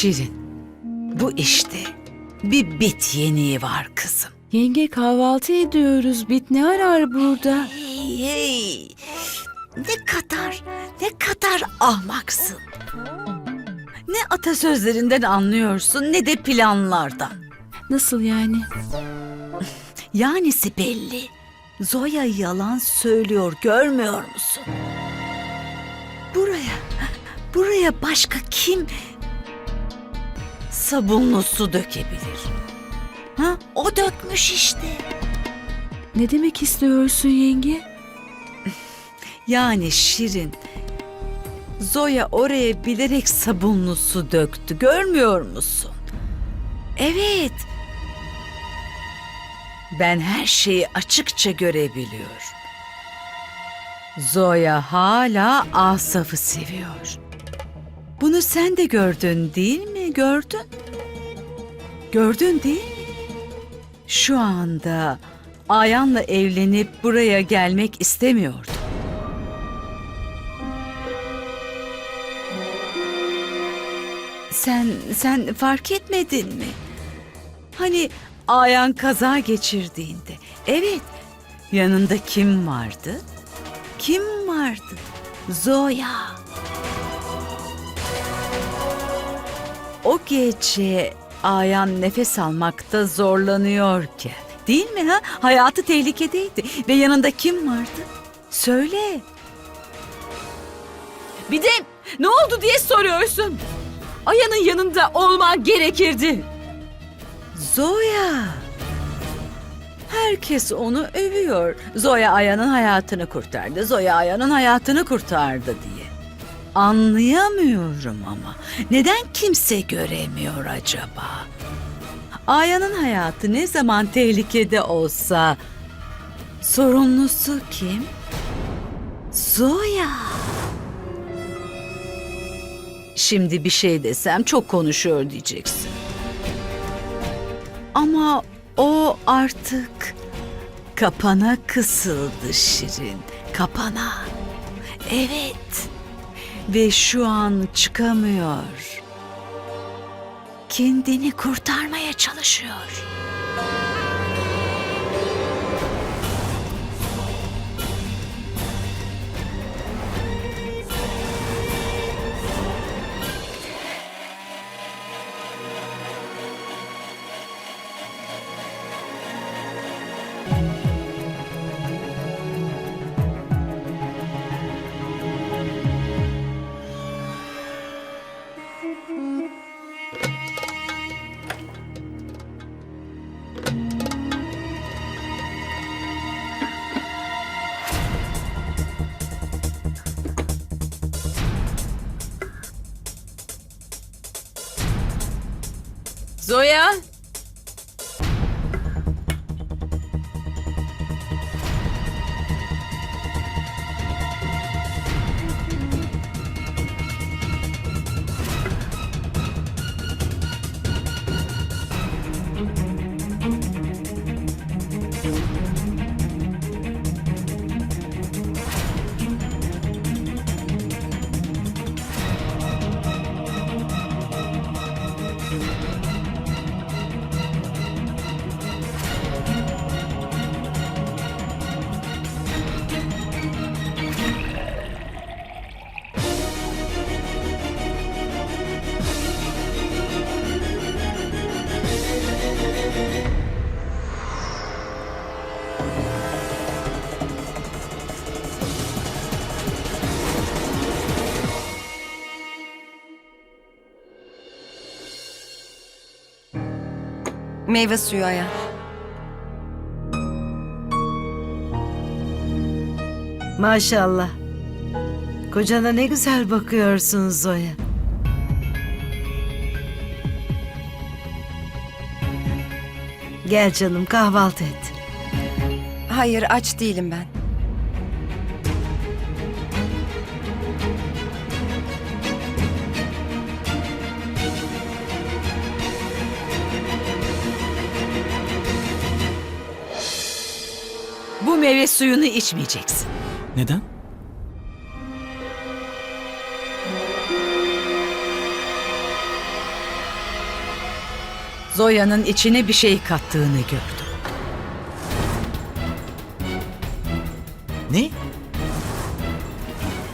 Şirin, bu işte bir bit yeniği var kızım. Yenge kahvaltı ediyoruz. Bit ne arar burada? Hey hey, ne kadar, ne kadar ahmaksın. Ne atasözlerinden anlıyorsun ne de planlardan. Nasıl yani? Yanisi belli. Zoya yalan söylüyor görmüyor musun? Buraya, buraya başka kim sabunlu su dökebilir? Ha? O dökmüş işte. Ne demek istiyorsun yenge? Yani Şirin. Zoya oraya bilerek sabunlu su döktü. Görmüyor musun? Evet. Ben her şeyi açıkça görebiliyorum. Zoya hala Asaf'ı seviyor. Bunu sen de gördün değil mi? Gördün. Gördün değil mi? Şu anda Ayan'la evlenip buraya gelmek istemiyordu. Sen sen fark etmedin mi? Hani Ayan kaza geçirdiğinde. Evet. Yanında kim vardı? Kim vardı? Zoya. O gece Ayan nefes almakta zorlanıyorken, değil mi ha? Hayatı tehlikedeydi ve yanında kim vardı? Söyle. Bir de ne oldu diye soruyorsun. Aya'nın yanında olman gerekirdi. Zoya. Herkes onu övüyor. Zoya Aya'nın hayatını kurtardı. Zoya Aya'nın hayatını kurtardı diye. Anlayamıyorum ama. Neden kimse göremiyor acaba? Aya'nın hayatı ne zaman tehlikede olsa sorumlusu kim? Zoya. Şimdi bir şey desem çok konuşuyor diyeceksin. Ama o artık kapana kısıldı Şirin. Kapana. Evet. Ve şu an çıkamıyor. Kendini kurtarmaya çalışıyor. Zoya. Meyve suyu aya. Maşallah. Kocana ne güzel bakıyorsun Zoya. Gel canım kahvaltı et. Hayır aç değilim ben. Bu meyve suyunu içmeyeceksin. Neden? Zoya'nın içine bir şey kattığını gördüm. Ne?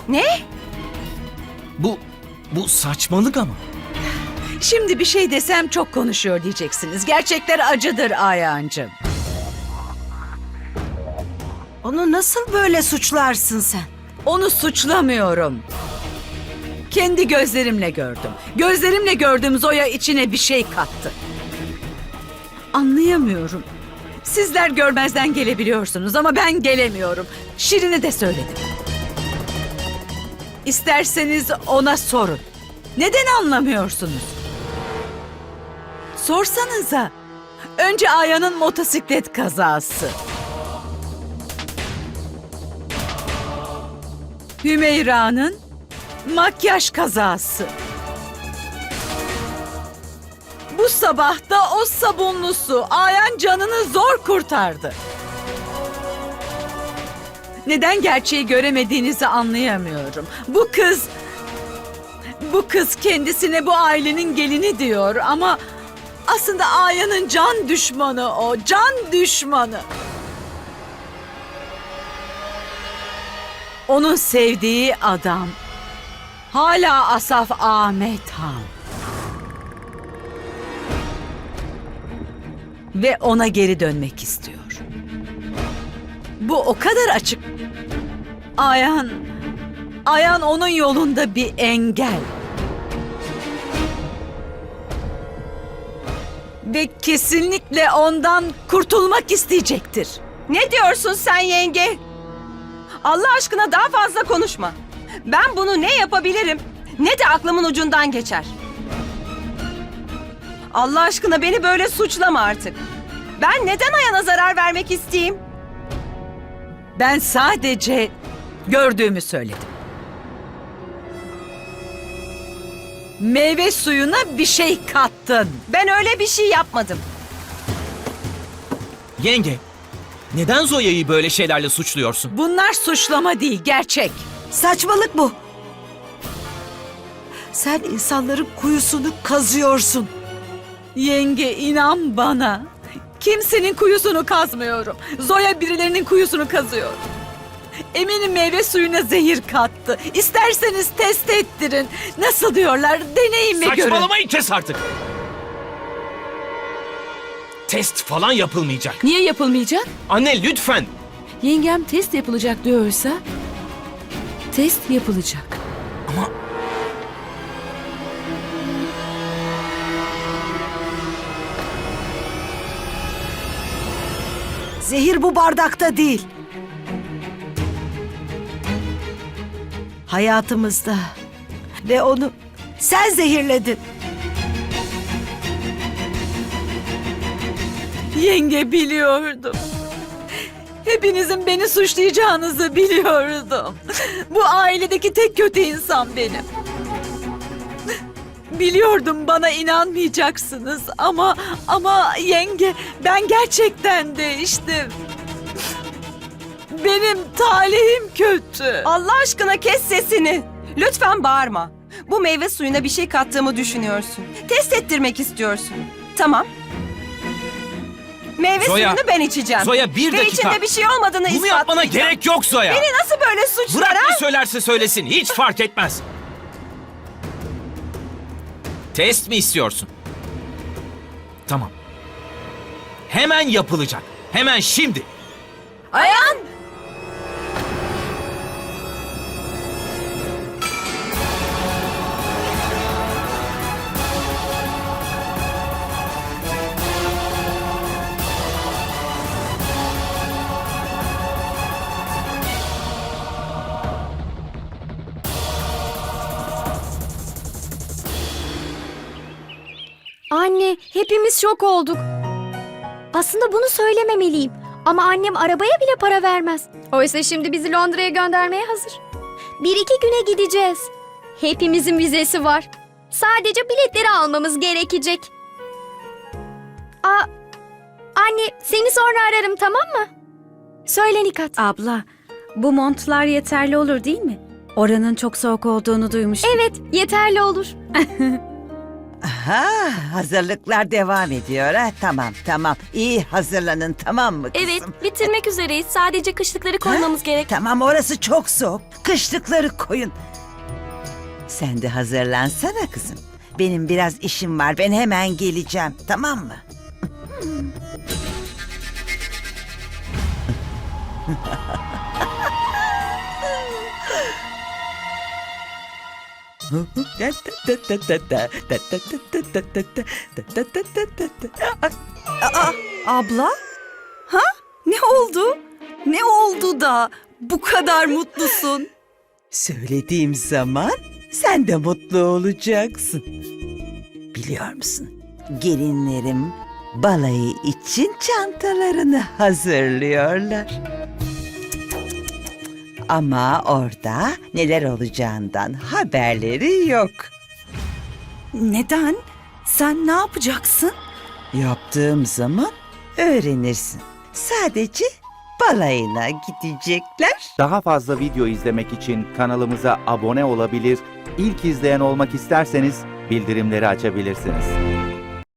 Ne? Bu bu saçmalık ama. Şimdi bir şey desem çok konuşuyor diyeceksiniz. Gerçekler acıdır Ayancığım. Onu nasıl böyle suçlarsın sen? Onu suçlamıyorum. Kendi gözlerimle gördüm. Gözlerimle gördüm Zoya içine bir şey kattı. Anlayamıyorum. Sizler görmezden gelebiliyorsunuz ama ben gelemiyorum. Şirin'e de söyledim. İsterseniz ona sorun. Neden anlamıyorsunuz? Sorsanıza. Önce Aya'nın motosiklet kazası. Hümeyra'nın makyaj kazası. Bu sabah da o sabunlu su Ayan canını zor kurtardı. Neden gerçeği göremediğinizi anlayamıyorum. Bu kız bu kız kendisine bu ailenin gelini diyor ama aslında Aya'nın can düşmanı o, can düşmanı. Onun sevdiği adam hala Asaf Ahmet Han. Ve ona geri dönmek istiyor. Bu o kadar açık. Ayan, Ayan onun yolunda bir engel. Ve kesinlikle ondan kurtulmak isteyecektir. Ne diyorsun sen yenge? Allah aşkına daha fazla konuşma. Ben bunu ne yapabilirim ne de aklımın ucundan geçer. Allah aşkına beni böyle suçlama artık. Ben neden Aya'na zarar vermek isteyeyim? Ben sadece gördüğümü söyledim. Meyve suyuna bir şey kattın. Ben öyle bir şey yapmadım. Yenge, neden Zoya'yı böyle şeylerle suçluyorsun? Bunlar suçlama değil, gerçek. Saçmalık bu. Sen insanların kuyusunu kazıyorsun. Yenge inan bana. Kimsenin kuyusunu kazmıyorum. Zoya birilerinin kuyusunu kazıyor. Eminim meyve suyuna zehir kattı. İsterseniz test ettirin. Nasıl diyorlar? Deneyin ve görün. Saçmalamayı kes artık. Test falan yapılmayacak. Niye yapılmayacak? Anne lütfen. Yengem test yapılacak diyorsa test yapılacak. Ama Zehir bu bardakta değil. Hayatımızda. Ve onu sen zehirledin. Yenge biliyordum. Hepinizin beni suçlayacağınızı biliyordum. Bu ailedeki tek kötü insan benim. Biliyordum bana inanmayacaksınız ama ama yenge ben gerçekten değiştim. Benim talihim kötü. Allah aşkına kes sesini. Lütfen bağırma. Bu meyve suyuna bir şey kattığımı düşünüyorsun. Test ettirmek istiyorsun. Tamam. Meyve Zoya, suyunu ben içeceğim. Zoya, bir Ve dakika. içinde bir şey olmadığını bunu ispatlayacağım. yapmana gerek yok Zoya. Beni nasıl böyle suçlar Bırak ha? ne söylerse söylesin. Hiç fark etmez. Test mi istiyorsun? Tamam. Hemen yapılacak. Hemen şimdi. Ayan! Anne, hepimiz şok olduk. Aslında bunu söylememeliyim. Ama annem arabaya bile para vermez. Oysa şimdi bizi Londra'ya göndermeye hazır. Bir iki güne gideceğiz. Hepimizin vizesi var. Sadece biletleri almamız gerekecek. Aa, anne seni sonra ararım tamam mı? Söyle Nikat. Abla, bu montlar yeterli olur değil mi? Oranın çok soğuk olduğunu duymuştum. Evet yeterli olur. Aha hazırlıklar devam ediyor ha. Tamam tamam iyi hazırlanın tamam mı kızım? Evet, bitirmek üzereyiz. Sadece kışlıkları koymamız gerek. Tamam orası çok soğuk. Kışlıkları koyun. Sen de hazırlansana kızım. Benim biraz işim var. Ben hemen geleceğim. Tamam mı? Abla? Ha? Ne oldu? Ne oldu da bu kadar mutlusun? Söylediğim zaman sen de mutlu olacaksın. Biliyor musun? Gelinlerim balayı için çantalarını hazırlıyorlar. Ama orada neler olacağından haberleri yok. Neden? Sen ne yapacaksın? Yaptığım zaman öğrenirsin. Sadece balayına gidecekler. Daha fazla video izlemek için kanalımıza abone olabilir, ilk izleyen olmak isterseniz bildirimleri açabilirsiniz.